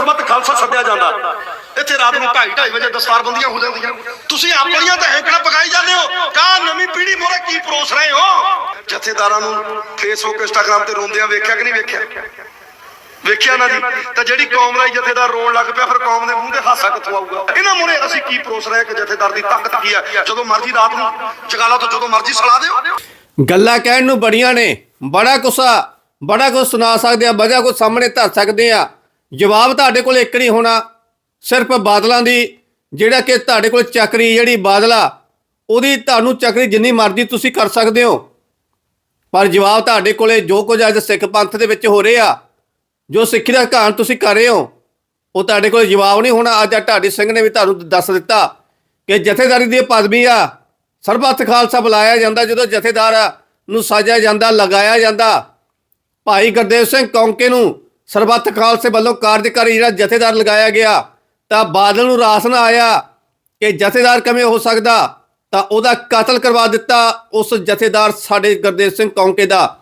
ਸਰਬੱਤ ਖਾਲਸਾ ਸੱਦਿਆ ਜਾਂਦਾ। ਇੱਥੇ ਰਾਤ ਨੂੰ 2:30 ਵਜੇ ਦਸਤਾਰਬੰਦੀਆਂ ਹੋ ਜਾਂਦੀਆਂ। ਤੁਸੀਂ ਆਪਣੀਆਂ ਤਾਂ ਹੈਂਕੜਾ ਪਕਾਈ ਜਾਂਦੇ ਹੋ। ਕਾ ਨਵੀਂ ਪੀੜ੍ਹੀ ਮੋਰੇ ਕੀ ਪਰੋਸ ਰਹੇ ਹੋ? ਜਥੇਦਾਰਾਂ ਨੂੰ ਫੇਸਬੁੱਕ ਇੰਸਟਾਗ੍ਰam ਤੇ ਰੋਂਦਿਆਂ ਵੇਖਿਆ ਕਿ ਨਹੀਂ ਵੇਖਿਆ? ਵੇਖਿਆ ਨਾ ਜੀ। ਤਾਂ ਜਿਹੜੀ ਕੌਮ ਲਈ ਜਥੇਦਾਰ ਰੋਣ ਲੱਗ ਪਿਆ, ਫਿਰ ਕੌਮ ਦੇ ਮੂੰਹ ਤੇ ਹਾਸਾ ਕਿੱਥੋਂ ਆਊਗਾ? ਇਹਨਾਂ ਮੂਹਰੇ ਅਸੀਂ ਕੀ ਪਰੋਸ ਰਹੇ ਕਿ ਜਥੇਦਾਰ ਦੀ ਤਾਕਤ ਕੀ ਹੈ? ਜਦੋਂ ਮਰਜ਼ੀ ਰਾਤ ਨੂੰ ਜਗਾਲਾ ਤੋਂ ਜਦੋਂ ਮਰਜ਼ੀ ਸਲਾ ਦਿਓ। ਗੱਲਾਂ ਕਹਿਣ ਨੂੰ ਬੜੀਆਂ ਨੇ। ਬੜਾ ਕੁਸਾ ਬੜਾ ਕੁਝ ਸੁਣਾ ਸਕਦੇ ਆ ਵਜ੍ਹਾ ਕੁਝ ਸਾਹਮਣੇ ਧਰ ਸਕਦੇ ਆ ਜਵਾਬ ਤੁਹਾਡੇ ਕੋਲ ਇੱਕ ਨਹੀਂ ਹੋਣਾ, ਸਿਰਫ ਬਾਦਲਾਂ ਦੀ, ਜਿਹੜਾ ਕਿ ਤੁਹਾਡੇ ਕੋਲ ਚੱਕਰੀ ਜਿਹੜੀ ਬਾਦਲਾ ਉਹਦੀ ਤੁਹਾਨੂੰ ਚੱਕਰੀ ਜਿੰਨੀ ਮਰਜ਼ੀ ਤੁਸੀਂ ਕਰ ਸਕਦੇ ਹੋ। ਪਰ ਜਵਾਬ ਤੁਹਾਡੇ ਕੋਲੇ ਜੋ ਕੁਝ ਅੱਜ ਸਿੱਖ ਪੰਥ ਦੇ ਵਿੱਚ ਹੋ ਰਿਹਾ ਜੋ ਸਿੱਖੀ ਦਾ ਘਾਣ ਤੁਸੀਂ ਕਰ ਰਹੇ ਹੋ, ਉਹ ਤੁਹਾਡੇ ਕੋਲ ਜਵਾਬ ਨਹੀਂ ਹੋਣਾ। ਅੱਜ ਢਾਡੀ ਸਿੰਘ ਨੇ ਵੀ ਤੁਹਾਨੂੰ ਦੱਸ ਦਿੱਤਾ ਕਿ ਜਥੇਦਾਰੀ ਦੀ ਇਹ ਪਦਵੀ ਆ, ਸਰਬੱਤ ਖਾਲਸਾ ਬੁਲਾਇਆ ਜਾਂਦਾ, ਜਦੋਂ ਜਥੇਦਾਰ ਨੂੰ ਸਾਜਿਆ ਜਾਂਦਾ, ਲਗਾਇਆ ਜਾਂਦਾ। ਭਾਈ ਗੁਰਦੇਵ ਸਿੰਘ ਕੌਂਕੇ ਨੂੰ ਸਰਬੱਤ ਖਾਲਸੇ ਵੱਲੋਂ ਕਾਰਜਕਾਰੀ ਜਿਹੜਾ ਜਥੇਦਾਰ ਲਗਾਇਆ ਗਿਆ, ਤਾਂ ਬਾਦਲ ਨੂੰ ਰਾਸ ਨਾ ਆਇਆ ਕਿ ਜਥੇਦਾਰ ਕਿਵੇਂ ਹੋ ਸਕਦਾ, ਤਾਂ ਉਹਦਾ ਕਤਲ ਕਰਵਾ ਦਿੱਤਾ ਉਸ ਜਥੇਦਾਰ ਸਾਡੇ ਗੁਰਦੇਵ ਸਿੰਘ ਕੌਂਕੇ ਦਾ।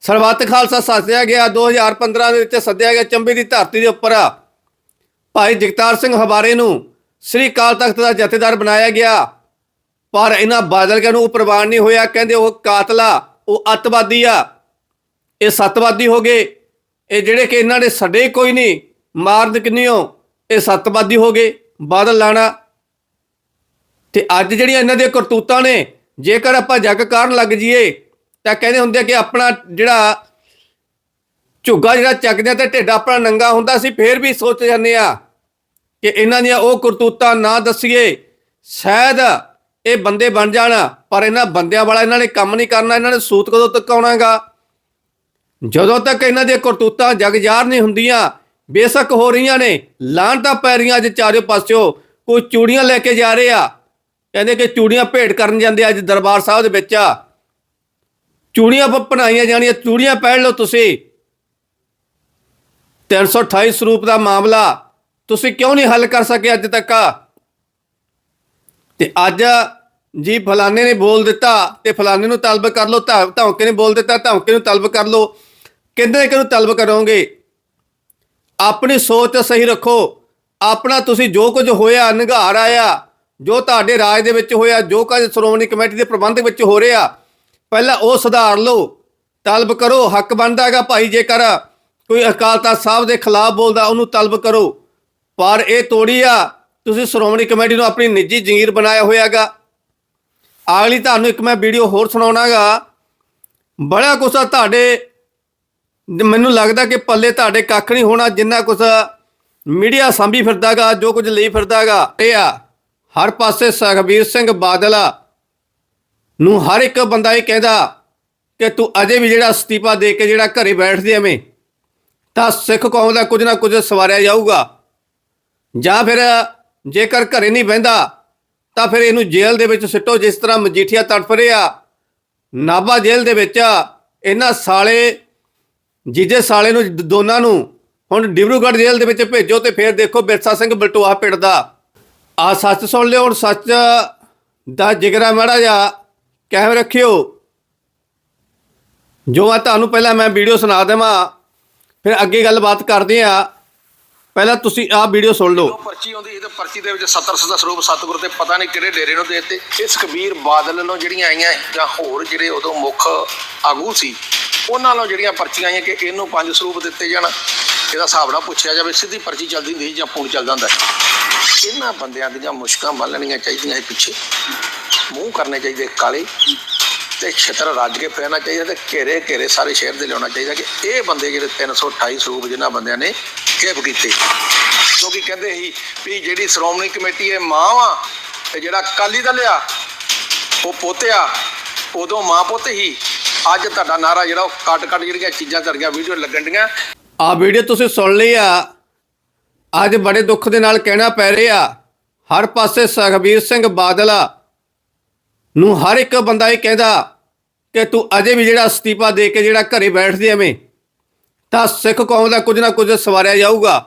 ਸਰਬੱਤ ਖਾਲਸਾ ਸੱਦਿਆ ਗਿਆ 2015 ਦੇ ਵਿੱਚ ਸੱਦਿਆ ਗਿਆ ਚੰਬੇ ਦੀ ਧਰਤੀ ਦੇ ਉੱਪਰ। ਭਾਈ ਜਗਤਾਰ ਸਿੰਘ ਹਵਾਰੇ ਨੂੰ ਸ੍ਰੀ ਅਕਾਲ ਤਖਤ ਦਾ ਜਥੇਦਾਰ ਬਣਾਇਆ ਗਿਆ। ਪਰ ਇਹਨਾਂ ਬਾਦਲਕਿਆਂ ਨੂੰ ਪ੍ਰਵਾਨ ਨਹੀਂ ਹੋਇਆ, ਕਹਿੰਦੇ ਉਹ ਕਾਤਲਾ, ਉਹ ਅੱਤਵਾਦੀ ਆ। ਇਹ ਸੱਤਵਾਦੀ ਹੋ ਗਏ। ਇਹ ਜਿਹੜੇ ਕਿ ਇਹਨਾਂ ਨੇ ਛੱਡੇ ਕੋਈ ਨਹੀਂ ਮਾਰਦ ਕਿੰਨਿਓ, ਇਹ ਸੱਤਵਾਦੀ ਹੋ ਗਏ, ਬਾਦਲ ਲਾਣਾ। ਤੇ ਅੱਜ ਜਿਹੜੀਆਂ ਇਹਨਾਂ ਦੀਆਂ ਕਰਤੂਤਾਂ ਨੇ, ਜੇਕਰ ਆਪਾਂ ਜੱਗ ਕਾਰਨ ਲੱਗ ਜਾਈਏ, ਤਾਂ ਕਹਿੰਦੇ ਹੁੰਦੇ ਕਿ ਆਪਣਾ ਜਿਹੜਾ ਝੁੱਗਾ ਜਿਹੜਾ ਚੱਕਦੇ ਆ ਤੇ ਢਿੱਡ ਆਪਣਾ ਨੰਗਾ ਹੁੰਦਾ ਸੀ, ਫੇਰ ਵੀ ਸੋਚ ਜਾਂਦੇ ਆ ਕਿ ਇਹਨਾਂ ਦੀਆਂ ਉਹ ਕਰਤੂਤਾਂ ਨਾ ਦੱਸੀਏ, ਸ਼ਾਇਦ ਇਹ ਬੰਦੇ ਬਣ ਜਾਣ, ਪਰ ਇਹਨਾਂ ਬੰਦਿਆਂ ਵਾਲਾ ਇਹਨਾਂ ਨੇ ਕੰਮ ਨਹੀਂ ਕਰਨਾ, ਇਹਨਾਂ ਨੇ ਸੂਤ ਕਦੋਂ ਤੱਕ ਆਉਣਾਗਾ। ਜਦੋਂ ਤੱਕ ਇਹਨਾਂ ਦੀਆਂ ਕਰਤੂਤਾਂ ਜਗਜਾਰ ਨਹੀਂ ਹੁੰਦੀਆਂ, ਬੇਸ਼ੱਕ ਹੋ ਰਹੀਆਂ ਨੇ ਲਾਂਟਾ ਪੈ ਰਹੀਆਂ ਅੱਜ ਚਾਰੇ ਪਾਸਿਓ, ਕੋਈ ਚੂੜੀਆਂ ਲੈ ਕੇ ਜਾ ਰਹੇ। ਆ ਕਹਿੰਦੇ ਕਿ ਚੂੜੀਆਂ ਭੇਟ ਕਰਨ ਜਾਂਦੇ ਅੱਜ ਦਰਬਾਰ ਸਾਹਿਬ ਦੇ ਵਿੱਚ ਆ। ਚੂੜੀਆਂ ਬਣਾਈਆਂ ਜਾਣੀਆਂ, ਚੂੜੀਆਂ ਪਹਿਨ ਲਓ ਤੁਸੀਂ। 328 ਸਰੂਪ ਦਾ ਮਾਮਲਾ, ਤੁਸੀਂ ਕਿਉਂ ਨਹੀਂ ਹੱਲ ਕਰ ਸਕੇ ਅੱਜ ਤੱਕ ਤੇ ਅੱਜ ਜੀ ਫਲਾਣੇ ਨੇ ਬੋਲ ਦਿੱਤਾ, ਤੇ ਫਲਾਣੇ ਨੂੰ ਤਲਬ ਕਰ ਲਓ, ਧਾ- ਧੌਂਕੇ ਨੇ ਬੋਲ ਦਿੱਤਾ, ਧੌਂਕੇ ਨੂੰ ਤਲਬ ਕਰ ਲਓ। ਕਿੰਨੇ ਕਿਹਨੂੰ ਤਲਬ ਕਰੋਗੇ? ਆਪਣੀ ਸੋਚ ਸਹੀ ਰੱਖੋ। ਆਪਣਾ ਤੁਸੀਂ ਜੋ ਕੁਝ ਹੋਇਆ, ਨਿਘਾਰ ਆਇਆ, ਜੋ ਤੁਹਾਡੇ ਰਾਜ ਦੇ ਵਿੱਚ ਹੋਇਆ, ਜੋ ਕੁਝ ਸ਼੍ਰੋਮਣੀ ਕਮੇਟੀ ਦੇ ਪ੍ਰਬੰਧ ਵਿੱਚ ਹੋ ਰਿਹਾ, ਪਹਿਲਾਂ ਉਹ ਸੁਧਾਰ ਲਓ। ਤਲਬ ਕਰੋ, ਹੱਕ ਬਣਦਾ ਹੈਗਾ ਭਾਈ ਜੇਕਰ ਕੋਈ ਅਕਾਲ ਤਖਤ ਸਾਹਿਬ ਦੇ ਖਿਲਾਫ ਬੋਲਦਾ, ਉਹਨੂੰ ਤਲਬ ਕਰੋ। ਪਰ ਇਹ ਤੋੜੀ ਆ, ਤੁਸੀਂ ਸ਼੍ਰੋਮਣੀ ਕਮੇਟੀ ਨੂੰ ਆਪਣੀ ਨਿੱਜੀ ਜ਼ਗੀਰ ਬਣਾਇਆ ਹੋਇਆਗਾ ਅਗਲੀ ਤੁਹਾਨੂੰ ਇੱਕ ਮੈਂ ਵੀਡੀਓ ਹੋਰ ਸੁਣਾਉਣਾਗਾ ਬੜਾ ਕੁਛ ਤੁਹਾਡੇ ਮੈਨੂੰ ਲੱਗਦਾ ਕਿ ਪੱਲੇ ਤੁਹਾਡੇ ਕੱਖ ਨਹੀਂ ਹੋਣਾ, ਜਿੰਨਾ ਕੁਛ ਮੀਡੀਆ ਸਾਂਭੀ ਫਿਰਦਾਗਾ, ਜੋ ਕੁਝ ਲਈ ਫਿਰਦਾਗਾ। ਇਹ ਆ, ਹਰ ਪਾਸੇ ਸੁਖਬੀਰ ਸਿੰਘ ਬਾਦਲ ਨੂੰ ਹਰ ਇੱਕ ਬੰਦਾ ਇਹ ਕਹਿੰਦਾ ਕਿ ਤੂੰ ਅਜੇ ਵੀ ਜਿਹੜਾ ਅਸਤੀਫਾ ਦੇ ਕੇ ਜਿਹੜਾ ਘਰੇ ਬੈਠਦੇ ਐਵੇਂ, ਤਾਂ ਸਿੱਖ ਕੌਮ ਦਾ ਕੁਝ ਨਾ ਕੁਝ ਸਵਾਰਿਆ ਜਾਊਗਾ। ਜਾਂ ਫਿਰ ਜੇਕਰ ਘਰੇ ਨਹੀਂ ਬਹਿੰਦਾ, ਤਾਂ ਫਿਰ ਇਹਨੂੰ ਜੇਲ੍ਹ ਦੇ ਵਿੱਚ ਸਿੱਟੋ, ਜਿਸ ਤਰ੍ਹਾਂ ਮਜੀਠੀਆ ਤੜਫ ਰਿਹਾ। ਨਾਭਾ ਜੇਲ੍ਹ ਦੇ ਵਿੱਚ ਇਹਨਾਂ ਸਾਲੇ ਜੀਜੇ ਸਾਲੇ ਨੂੰ ਦੋਨਾਂ ਨੂੰ। ਹੁਣ ਡਿਬਰੂਗੜ੍ਹ ਜੇਲ੍ਹ ਦੇ ਵਿੱਚ ਭੇਜੋ ਤੇ ਫਿਰ ਦੇਖੋ ਬਿਰਸਾ ਸਿੰਘ ਬਲਟੋਆ ਪਿੜਦਾ ਆ ਸੱਚ ਸੁਣ ਲਿਓ, ਹੁਣ ਸੱਚ ਦਾ ਜਿਗਰਾ ਮਾੜਾ ਜਾ ਕਹਿ ਰੱਖਿਓ। ਜੋ ਆ ਤੁਹਾਨੂੰ ਪਹਿਲਾਂ ਮੈਂ ਵੀਡੀਓ ਸੁਣਾ ਦੇਵਾਂ, ਫਿਰ ਅੱਗੇ ਗੱਲਬਾਤ ਕਰਦੇ ਆ। ਪਹਿਲਾਂ ਤੁਸੀਂ ਆਹ ਵੀਡੀਓ ਸੁਣ ਲਓ। ਪਰਚੀ ਆਉਂਦੀ ਇਹ ਤਾਂ ਪਰਚੀ ਦੇ ਵਿੱਚ 70 ਸਦਾ ਸਰੂਪ ਸਤਿਗੁਰ ਤੇ ਪਤਾ ਨਹੀਂ ਕਿਹੜੇ ਡੇਰੇ ਨੂੰ ਦੇ ਇਸ ਕਬੀਰ ਬਾਦਲ ਨੂੰ ਜਿਹੜੀਆਂ ਆਈਆਂ ਜਾਂ ਹੋਰ ਜਿਹੜੇ ਉਦੋਂ ਮੁੱਖ ਆਗੂ ਸੀ ਉਹਨਾਂ ਨੂੰ ਜਿਹੜੀਆਂ ਪਰਚੀਆਂ ਆਈਆਂ ਕਿ ਇਹਨੂੰ ਪੰਜ ਸਰੂਪ ਦਿੱਤੇ ਜਾਣ, ਇਹਦਾ ਹਿਸਾਬ ਨਾਲ ਪੁੱਛਿਆ ਜਾਵੇ, ਸਿੱਧੀ ਪਰਚੀ ਚੱਲਦੀ ਹੁੰਦੀ ਸੀ ਜਾਂ ਫੋਨ ਚੱਲਦਾ ਹੁੰਦਾ ਸੀ। ਇਹਨਾਂ ਬੰਦਿਆਂ ਦੀਆਂ ਮੁਸ਼ਕਾਂ ਬੰਨਣੀਆਂ ਚਾਹੀਦੀਆਂ ਸੀ ਪਿੱਛੇ। ਮੂੰਹ ਕਰਨੇ ਚਾਹੀਦੇ ਕਾਲੇ ਤੇ ਛਤਰ ਰੱਜ ਕੇ ਫਿਰਨਾ ਚਾਹੀਦਾ ਤੇ ਘੇਰੇ ਘੇਰੇ ਸਾਰੇ ਸ਼ਹਿਰ ਦੇ ਲਿਆਉਣਾ ਚਾਹੀਦਾ ਕਿ ਇਹ ਬੰਦੇ ਜਿਹੜੇ 328 ਸਰੂਪ ਜਿਨ੍ਹਾਂ ਬੰਦਿਆਂ ਨੇ ਕੇਪ ਕੀਤੇ। ਕਿਉਂਕਿ ਕਹਿੰਦੇ ਸੀ ਵੀ ਜਿਹੜੀ ਸ਼੍ਰੋਮਣੀ ਕਮੇਟੀ ਇਹ ਮਾਂ ਵਾ, ਤੇ ਜਿਹੜਾ ਅਕਾਲੀ ਦਲ ਆ, ਉਹ ਪੋਤਿਆ ਉਦੋਂ ਮਾਂ ਪੁੱਤ ਹੀ ਅੱਜ ਤੁਹਾਡਾ ਨਾਰਾ ਜਿਹੜਾ ਉਹ ਕੱਟ ਕੱਟ ਜਿਹੜੀਆਂ ਚੀਜ਼ਾਂ ਤੁਹਾਡੀਆਂ ਵੀਡੀਓ ਲੱਗਣ ਡੀਆਂ। ਆ ਵੀਡੀਓ ਤੁਸੀਂ ਸੁਣ ਲਈ ਆ। ਅੱਜ ਬੜੇ ਦੁੱਖ ਦੇ ਨਾਲ ਕਹਿਣਾ ਪੈ ਰਿਹਾ। ਹਰ ਪਾਸੇ ਸੁਖਬੀਰ ਸਿੰਘ ਬਾਦਲ ਨੂੰ ਹਰ ਇੱਕ ਬੰਦਾ ਇਹ ਕਹਿੰਦਾ ਕਿ ਤੂੰ ਅਜੇ ਵੀ ਜਿਹੜਾ ਅਸਤੀਫਾ ਦੇ ਕੇ ਜਿਹੜਾ ਘਰੇ ਬੈਠਦੇ ਐਵੇਂ, ਤਾਂ ਸਿੱਖ ਕੌਮ ਦਾ ਕੁਝ ਨਾ ਕੁਝ ਸਵਾਰਿਆ ਜਾਊਗਾ।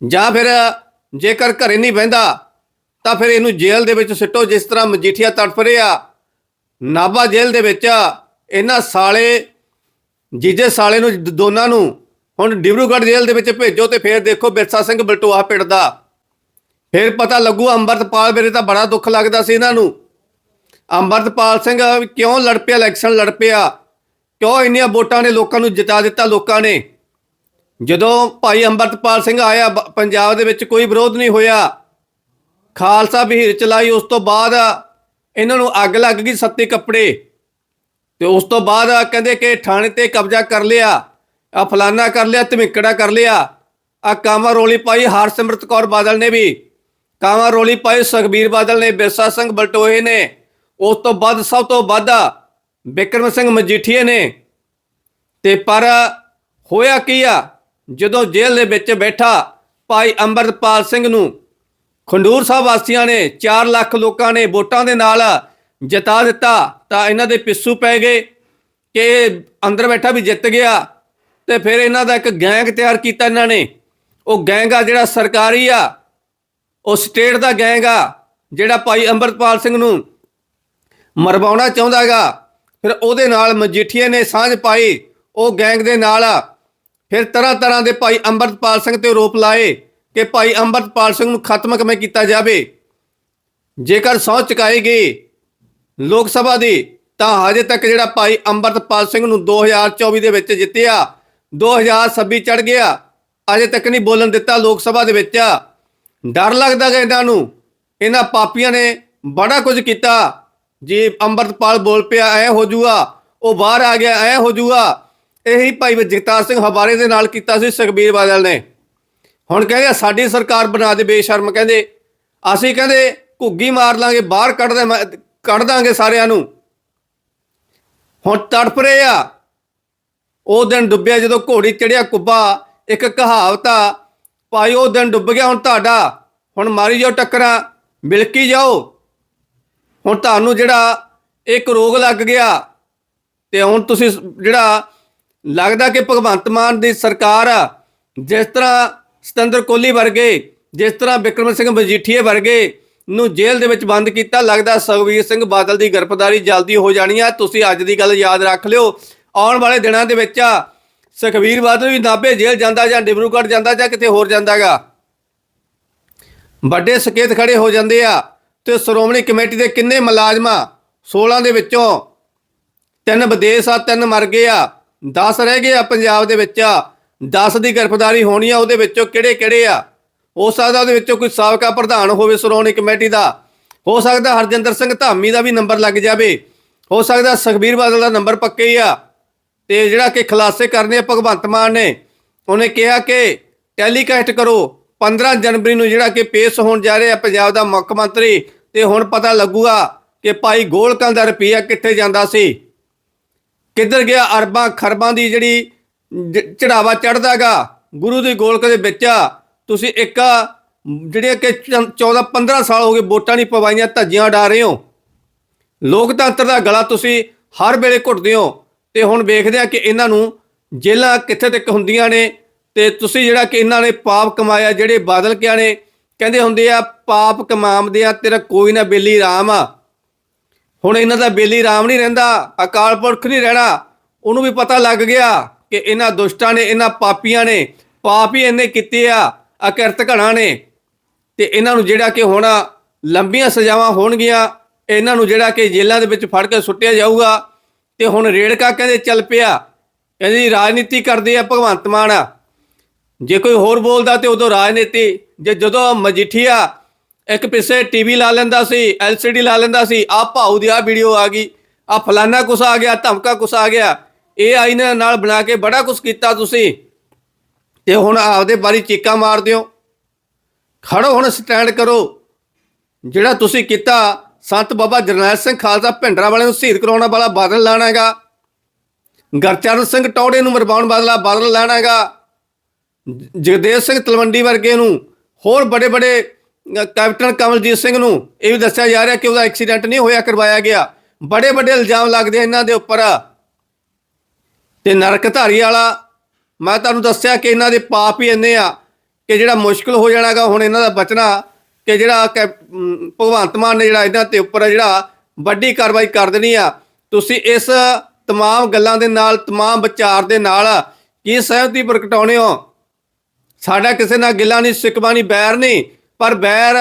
ਜਾਂ ਫਿਰ ਜੇਕਰ ਘਰੇ ਨਹੀਂ ਬਹਿੰਦਾ, ਤਾਂ ਫਿਰ ਇਹਨੂੰ ਜੇਲ੍ਹ ਦੇ ਵਿੱਚ ਸਿੱਟੋ, ਜਿਸ ਤਰ੍ਹਾਂ ਮਜੀਠੀਆ ਤੜਫ ਰਿਹਾ। ਨਾਭਾ ਜੇਲ੍ਹ ਦੇ ਵਿੱਚ ਇਹਨਾਂ ਸਾਲੇ, ਜੀਜੇ ਸਾਲੇ ਨੂੰ ਦੋਨਾਂ ਨੂੰ ਹੁਣ ਡਿਬਰੂਗੜ੍ਹ ਜੇਲ੍ਹ ਦੇ ਵਿੱਚ ਭੇਜੋ ਤੇ ਫਿਰ ਦੇਖੋ ਬਿਰਸਾ ਸਿੰਘ ਬਲਟੋਆ ਪਿੰਡ ਦਾ। ਫਿਰ ਪਤਾ ਲੱਗੂ ਅੰਮ੍ਰਿਤਪਾਲ ਮੇਰੇ ਤਾਂ ਬੜਾ ਦੁੱਖ ਲੱਗਦਾ ਸੀ ਇਹਨਾਂ ਨੂੰ। ਅੰਮ੍ਰਿਤਪਾਲ ਸਿੰਘ ਕਿਉਂ ਲੜ ਪਿਆ ਇਲੈਕਸ਼ਨ ਲੜ ਪਿਆ? ਕਿਉਂ ਇੰਨੀਆਂ ਵੋਟਾਂ ਨੇ ਲੋਕਾਂ ਨੂੰ ਜਿਤਾ ਦਿੱਤਾ ਲੋਕਾਂ ਨੇ? ਜਦੋਂ ਭਾਈ ਅੰਮ੍ਰਿਤਪਾਲ ਸਿੰਘ ਆਇਆ, ਬ- ਪੰਜਾਬ ਦੇ ਵਿੱਚ ਕੋਈ ਵਿਰੋਧ ਨਹੀਂ ਹੋਇਆ। ਖਾਲਸਾ ਬਹੀਰ ਚਲਾਈ, ਉਸ ਤੋਂ ਬਾਅਦ ਇਹਨਾਂ ਨੂੰ ਅੱਗ ਲੱਗ ਗਈ ਸੱਤੇ ਕੱਪੜੇ। ਤੇ ਉਸ ਤੋਂ ਬਾਅਦ ਕਹਿੰਦੇ ਕਿ ਥਾਣੇ ਤੇ ਕਬਜ਼ਾ ਕਰ ਲਿਆ, ਆ ਫਲਾਨਾ ਕਰ ਲਿਆ, ਧਮਿਕੜਾ ਕਰ ਲਿਆ। ਆ ਕਾਮਾ ਰੋਲੀ ਪਾਈ ਹਰਸਿਮਰਤ ਕੌਰ ਬਾਦਲ ਨੇ ਵੀ। ਕਾਮਾ ਰੋਲੀ ਪਾਈ ਸੁਖਬੀਰ ਬਾਦਲ ਨੇ, ਬਿਰਸਾ ਸਿੰਘ ਬਲਟੋਏ ਨੇ। ਉਸ ਤੋਂ ਬਾਅਦ ਸਭ ਤੋਂ ਵੱਧ ਬਿਕਰਮ ਸਿੰਘ ਮਜੀਠੀਏ ਨੇ। ਤੇ ਪਰ ਹੋਇਆ ਕੀ ਆ? ਜਦੋਂ ਜੇਲ੍ਹ ਦੇ ਵਿੱਚ ਬੈਠਾ ਭਾਈ ਅੰਮ੍ਰਿਤਪਾਲ ਸਿੰਘ ਨੂੰ, ਖੰਡੂਰ ਸਾਹਿਬ ਵਾਸੀਆਂ ਨੇ 4 ਲੱਖ ਲੋਕਾਂ ਨੇ ਵੋਟਾਂ ਦੇ ਨਾਲ ਜਿਤਾ ਦਿੱਤਾ, ਤਾਂ ਇਹਨਾਂ ਦੇ ਪਿੱਸੂ ਪੈ ਗਏ ਕਿ ਅੰਦਰ ਬੈਠਾ ਵੀ ਜਿੱਤ ਗਿਆ ਤੇ ਫਿਰ ਇਹਨਾਂ ਦਾ ਇੱਕ ਗੈਂਗ ਤਿਆਰ ਕੀਤਾ ਇਹਨਾਂ ਨੇ। ਉਹ ਗੈਂਗ ਆ ਜਿਹੜਾ ਸਰਕਾਰੀ ਆ, ਉਹ ਸਟੇਟ ਦਾ ਗੈਂਗ ਆ, ਜਿਹੜਾ ਭਾਈ ਅੰਮ੍ਰਿਤਪਾਲ ਸਿੰਘ ਨੂੰ ਮਰਵਾਉਣਾ ਚਾਹੁੰਦਾਗਾ ਫਿਰ ਉਹਦੇ ਨਾਲ ਮਜੀਠੀਏ ਨੇ ਸਾਂਝ ਪਾਈ, ਉਹ ਗੈਂਗ ਦੇ ਨਾਲ ਫਿਰ ਤਰ੍ਹਾਂ ਤਰ੍ਹਾਂ ਦੇ ਭਾਈ ਅੰਮ੍ਰਿਤਪਾਲ ਸਿੰਘ ਤੇ ਰੋਪ ਲਾਏ ਕਿ ਭਾਈ ਅੰਮ੍ਰਿਤਪਾਲ ਸਿੰਘ ਨੂੰ ਖਤਮ ਕਿਵੇਂ ਕੀਤਾ ਜਾਵੇ। ਜੇਕਰ ਸਹੁੰ ਚੁਕਾਈ ਗਈ ਲੋਕ ਸਭਾ ਦੀ ਤਾਂ ਹਜੇ ਤੱਕ ਜਿਹੜਾ ਭਾਈ ਅੰਮ੍ਰਿਤਪਾਲ ਸਿੰਘ ਨੂੰ 2024 ਦੇ ਵਿੱਚ ਜਿੱਤਿਆ 2026 ਚੜ ਗਿਆ, ਅਜੇ ਤੱਕ ਨਹੀਂ ਬੋਲਣ ਦਿੱਤਾ ਲੋਕ ਸਭਾ ਦੇ ਵਿੱਚ। ਡਰ ਲੱਗਦਾ ਗਾ ਇਹਨਾਂ ਨੂੰ। ਇਹਨਾਂ ਪਾਪੀਆਂ ਨੇ ਬੜਾ ਕੁਝ ਕੀਤਾ। ਜੇ ਅੰਮ੍ਰਿਤਪਾਲ ਬੋਲ ਪਿਆ, ਐ ਹੋ ਜੂਗਾ, ਉਹ ਬਾਹਰ ਆ ਗਿਆ, ਐ ਹੋ ਜੂਗਾ। ਇਹੀ ਭਾਈ ਜਗਤਾਰ ਸਿੰਘ ਹਵਾਰੇ ਦੇ ਨਾਲ ਕੀਤਾ ਸੀ ਸੁਖਬੀਰ ਬਾਦਲ ਨੇ। ਹੁਣ ਕਹਿੰਦੇ ਸਾਡੀ ਸਰਕਾਰ ਬਣਾ ਦੇ ਬੇਸ਼ਰਮ। ਕਹਿੰਦੇ, ਅਸੀਂ ਕਹਿੰਦੇ ਘੁੱਗੀ ਮਾਰ ਲਾਂਗੇ, ਬਾਹਰ ਕੱਢ ਦੇ ਕੱਢ ਦਾਂਗੇ ਸਾਰਿਆਂ ਨੂੰ। ਹੁਣ ਤੜਫ ਰਹੇ ਆ। ਉਹ ਦਿਨ ਡੁੱਬਿਆ ਜਦੋਂ ਘੋੜੀ ਚੜਿਆ ਕੁੱਬਾ, ਇੱਕ ਕਹਾਵਤ ਆ, ਭਾਈ, ਉਹ ਦਿਨ ਡੁੱਬ ਗਿਆ ਹੁਣ ਤੁਹਾਡਾ। ਹੁਣ ਮਾਰੀ ਜਾਓ ਟੱਕਰਾਂ, ਮਿਲਕੀ ਜਾਓ। ਹੁਣ ਤੁਹਾਨੂੰ ਜਿਹੜਾ ਇੱਕ ਰੋਗ ਲੱਗ ਗਿਆ ਤੇ ਹੁਣ ਤੁਸੀਂ ਜਿਹੜਾ ਲੱਗਦਾ ਕਿ ਭਗਵੰਤ ਮਾਨ ਦੀ ਸਰਕਾਰ ਆ, ਜਿਸ ਤਰ੍ਹਾਂ ਸਤੰਦਰ ਕੋਹਲੀ ਵਰਗੇ, ਜਿਸ ਤਰ੍ਹਾਂ ਵਿਕਰਮ ਸਿੰਘ ਮਜੀਠੀਏ ਵਰਗੇ ਨੂੰ ਜੇਲ੍ਹ ਦੇ ਵਿੱਚ ਬੰਦ ਕੀਤਾ। ਲੱਗਦਾ ਸੁਖਬੀਰ ਸਿੰਘ ਬਾਦਲ ਦੀ ਗ੍ਰਿਫਤਾਰੀ ਜਲਦੀ ਹੋ ਜਾਣੀ ਆ। ਤੁਸੀਂ ਅੱਜ ਦੀ ਗੱਲ ਯਾਦ ਰੱਖ ਲਿਓ। ਆਉਣ ਵਾਲੇ ਦਿਨਾਂ ਦੇ ਵਿੱਚ ਆ ਸੁਖਬੀਰ ਬਾਦਲ ਵੀ ਨਾਭੇ ਜੇਲ੍ਹ ਜਾਂਦਾ ਜਾਂ ਡਿਬਰੂਗੜ੍ਹ ਜਾਂਦਾ ਜਾਂ ਕਿਤੇ ਹੋਰ ਜਾਂਦਾਗਾ ਵੱਡੇ ਸਕੇਤ ਖੜੇ ਹੋ ਜਾਂਦੇ ਆ ਤੇ ਸ਼੍ਰੋਮਣੀ ਕਮੇਟੀ ਦੇ ਕਿੰਨੇ ਮੁਲਾਜ਼ਮਾਂ 16 ਦੇ ਵਿੱਚੋਂ ਤਿੰਨ ਵਿਦੇਸ਼ ਆ, ਤਿੰਨ ਮਰ ਗਏ ਆ। 10 ਰਹਿ ਗਏ ਆ ਪੰਜਾਬ ਦੇ ਵਿੱਚ 10 ਦੀ ਗ੍ਰਿਫਤਾਰੀ ਹੋਣੀ ਆ, ਉਹਦੇ ਵਿੱਚੋਂ ਕਿਹੜੇ ਕਿਹੜੇ ਆ? ਹੋ ਸਕਦਾ ਉਹਦੇ ਵਿੱਚੋਂ ਕੋਈ ਸਾਬਕਾ ਪ੍ਰਧਾਨ ਹੋਵੇ ਸ਼੍ਰੋਮਣੀ ਕਮੇਟੀ ਦਾ। ਹੋ ਸਕਦਾ ਹਰਜਿੰਦਰ ਸਿੰਘ ਧਾਮੀ ਦਾ ਵੀ ਨੰਬਰ ਲੱਗ ਜਾਵੇ। ਹੋ ਸਕਦਾ ਸੁਖਬੀਰ ਬਾਦਲ ਦਾ ਨੰਬਰ ਪੱਕੇ ਹੀ ਆ। ਤੇ ਜਿਹੜਾ ਕਿ ਖੁਲਾਸੇ ਕਰਨੇ ਭਗਵੰਤ ਮਾਨ ਨੇ, ਉਹਨੇ ਕਿਹਾ ਕਿ ਟੈਲੀਕਾਸਟ ਕਰੋ। 15 ਜਨਵਰੀ ਨੂੰ ਜਿਹੜਾ ਕਿ ਪੇਸ਼ ਹੋਣ ਜਾ ਰਿਹਾ ਪੰਜਾਬ ਦਾ ਮੁੱਖ ਮੰਤਰੀ, ਤੇ ਹੁਣ ਪਤਾ ਲੱਗੂਗਾ ਕਿ ਭਾਈ ਗੋਲਕਾਂ ਦਾ ਰੁਪਈਆ ਕਿੱਥੇ ਜਾਂਦਾ ਸੀ। ਕਿੱਧਰ ਗਿਆ? ਅਰਬਾਂ ਖਰਬਾਂ ਦੀ ਜਿਹੜੀ ਜ- ਚੜਾਵਾ ਚੜਦਾਗਾ ਗੁਰੂ ਦੇ ਗੋਲਕ ਦੇ ਵਿੱਚ ਤੁਸੀਂ ਇੱਕ ਜਿਹੜੇ ਕਿ 14 15 ਸਾਲ ਹੋ ਗਏ ਵੋਟਾਂ ਨਹੀਂ ਪਵਾਈਆਂ, ਧੱਜੀਆਂ ਉਡਾ ਰਹੇ ਹੋ। ਲੋਕਤੰਤਰ ਦਾ ਗਲਾ ਤੁਸੀਂ ਹਰ ਵੇਲੇ ਘੁੱਟਦੇ ਹੋ ਤੇ ਹੁਣ ਵੇਖਦੇ ਆ ਕਿ ਇਹਨਾਂ ਨੂੰ ਜੇਲਾਂ ਕਿੱਥੇ ਤੱਕ ਹੁੰਦੀਆਂ ਨੇ ਤੇ ਤੁਸੀਂ ਜਿਹੜਾ ਕਿ ਇਹਨਾਂ ਨੇ ਪਾਪ ਕਮਾਇਆ, ਜਿਹੜੇ ਬਾਦਲ ਕਿਆ ਨੇ, ਕਹਿੰਦੇ ਹੁੰਦੇ ਆ, ਪਾਪ ਕਮਾਮਦੇ ਆ, ਤੇਰਾ ਕੋਈ ਨਾ ਬੇਲੀ ਰਾਮ ਆ। ਹੁਣ ਇਹਨਾਂ ਦਾ ਬੇਲੀ ਰਾਮ ਨਹੀਂ ਰਹਿੰਦਾ, ਅਕਾਲ ਪੁਰਖ ਨਹੀਂ ਰਹਿਣਾ। ਉਹਨੂੰ ਵੀ ਪਤਾ ਲੱਗ ਗਿਆ ਕਿ ਇਹਨਾਂ ਦੁਸ਼ਟਾਂ ਨੇ, ਇਹਨਾਂ ਪਾਪੀਆਂ ਨੇ, ਪਾਪ ਹੀ ਇਹਨੇ ਕੀਤੇ ਆ। ਅਕਿਰਤ ਘਣਾ ਨੇ ਤੇ ਇਹਨਾਂ ਨੂੰ ਜਿਹੜਾ ਕਿ ਹੁਣ ਲੰਬੀਆਂ ਸਜ਼ਾਵਾਂ ਹੋਣਗੀਆਂ, ਇਹਨਾਂ ਨੂੰ ਜਿਹੜਾ ਕਿ ਜੇਲ੍ਹਾਂ ਦੇ ਵਿੱਚ ਫੜ ਕੇ ਸੁੱਟਿਆ ਜਾਊਗਾ ਤੇ ਹੁਣ ਰੇੜਕਾ ਕਹਿੰਦੇ ਚੱਲ ਪਿਆ ਕਹਿੰਦੇ ਰਾਜਨੀਤੀ ਕਰਦੇ ਆ ਭਗਵੰਤ ਮਾਨ। ਜੇ ਕੋਈ ਹੋਰ ਬੋਲਦਾ ਤੇ ਉਦੋਂ ਰਾਜਨੀਤੀ, ਜੇ ਜਦੋਂ ਮਜੀਠੀਆ ਇੱਕ ਪਿੱਛੇ ਟੀਵੀ ਲਾ ਲੈਂਦਾ ਸੀ, ਐਲਸੀਡੀ ਲਾ ਲੈਂਦਾ ਸੀ ਆ ਭਾਊ ਦੀ ਆ ਵੀਡੀਓ ਆ ਗਈ ਆ ਫਲਾਨਾ ਕੁਛ ਆ ਗਿਆ, ਧਮਕਾ ਕੁਛ ਆ ਗਿਆ, ਇਹ ਆਈ ਨੇ ਨਾਲ ਬਣਾ ਕੇ ਬੜਾ ਕੁਛ ਕੀਤਾ ਤੁਸੀਂ। ਤੇ ਹੁਣ ਆਪਦੇ ਬਾਰੀ ਚੀਕਾਂ ਮਾਰਦੇ ਹੋ ਖੜੋ ਹੁਣ ਸਟੈਂਡ ਕਰੋ। ਜਿਹੜਾ ਤੁਸੀਂ ਕੀਤਾ, ਸੰਤ ਬਾਬਾ ਜਰਨੈਲ ਸਿੰਘ ਖਾਲਸਾ ਭਿੰਡਰਾ ਵਾਲੇ ਨੂੰ ਸ਼ਹੀਦ ਕਰਾਉਣ ਵਾਲਾ ਬਾਦਲ ਲਾਣਾ ਹੈਗਾ ਗਰਚਰਨ ਸਿੰਘ ਟੌੜੇ ਨੂੰ ਮਰਵਾਉਣ ਵਾਲਾ ਬਾਦਲ ਲਾਣਾ ਹੈਗਾ ਜਗਦੇਵ ਸਿੰਘ ਤਲਵੰਡੀ ਵਰਗੇ ਨੂੰ, ਹੋਰ ਬੜੇ ਬੜੇ ਕੈਪਟਨ ਕਮਲਜੀਤ ਸਿੰਘ ਨੂੰ ਇਹ ਵੀ ਦੱਸਿਆ ਜਾ ਰਿਹਾ ਕਿ ਉਹਦਾ ਐਕਸੀਡੈਂਟ ਨਹੀਂ ਹੋਇਆ, ਕਰਵਾਇਆ ਗਿਆ। ਬੜੇ ਬੜੇ ਇਲਜ਼ਾਮ ਲੱਗਦੇ ਇਹਨਾਂ ਦੇ ਉੱਪਰ। ਤੇ ਨਰਕ ਧਾਰੀ ਵਾਲਾ ਮੈਂ ਤੁਹਾਨੂੰ ਦੱਸਿਆ ਕਿ ਇਹਨਾਂ ਦੇ ਪਾਪ ਹੀ ਇੰਨੇ ਆ ਕਿ ਜਿਹੜਾ ਮੁਸ਼ਕਲ ਹੋ ਜਾਣਾਗਾ ਹੁਣ ਇਹਨਾਂ ਦਾ ਬਚਣਾ ਕਿ ਜਿਹੜਾ ਕੈ- ਅਮ, ਭਗਵੰਤ ਮਾਨ ਨੇ ਜਿਹੜਾ ਇਹਨਾਂ ਤੇ ਉੱਪਰ ਜਿਹੜਾ ਵੱਡੀ ਕਾਰਵਾਈ ਕਰ ਦੇਣੀ ਆ ਤੁਸੀਂ ਇਸ तमाम ਗੱਲਾਂ ਦੇ ਨਾਲ तमाम ਵਿਚਾਰ ਦੇ ਨਾਲ ਕੀ ਸਹਿਮਤੀ ਪ੍ਰਗਟਾਉਣੇ ਹੋ ਸਾਡਾ ਕਿਸੇ ਨਾਲ ਗਿਲਾ ਨਹੀਂ ਸਿਕਵਾ ਨਹੀਂ ਬੈਰ ਨਹੀਂ ਪਰ ਬੈਰ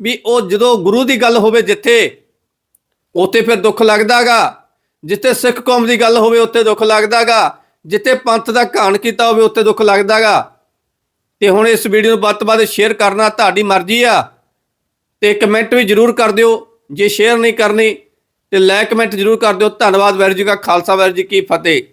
ਵੀ ਉਹ ਜਦੋਂ ਗੁਰੂ ਦੀ ਗੱਲ ਹੋਵੇ ਜਿੱਥੇ ਉੱਥੇ ਫਿਰ ਦੁੱਖ ਲੱਗਦਾਗਾ ਜਿੱਥੇ ਸਿੱਖ ਕੌਮ ਦੀ ਗੱਲ ਹੋਵੇ ਉੱਥੇ ਦੁੱਖ ਲੱਗਦਾਗਾ ਜਿੱਥੇ ਪੰਥ ਦਾ ਘਾਣ ਕੀਤਾ ਹੋਵੇ, ਉੱਥੇ ਦੁੱਖ ਲੱਗਦਾਗਾ ਤੇ ਹੁਣ ਇਸ ਵੀਡੀਓ ਨੂੰ ਵੱਧ ਤੋਂ ਵੱਧ ਸ਼ੇਅਰ ਕਰਨਾ ਤੁਹਾਡੀ ਮਰਜ਼ੀ ਆ। ਤੇ ਕਮੈਂਟ ਵੀ ਜਰੂਰ ਕਰ ਦਿਓ। ਜੇ ਸ਼ੇਅਰ ਨਹੀਂ ਕਰਨੀ, ਤੇ ਲਾਈਕ ਕਮੈਂਟ ਜਰੂਰ ਕਰ ਦਿਓ। ਧੰਨਵਾਦ ਵੈਰ ਜੀ ਕਾ ਖਾਲਸਾ ਵੈਰ ਜੀ ਕੀ ਫਤਿਹ।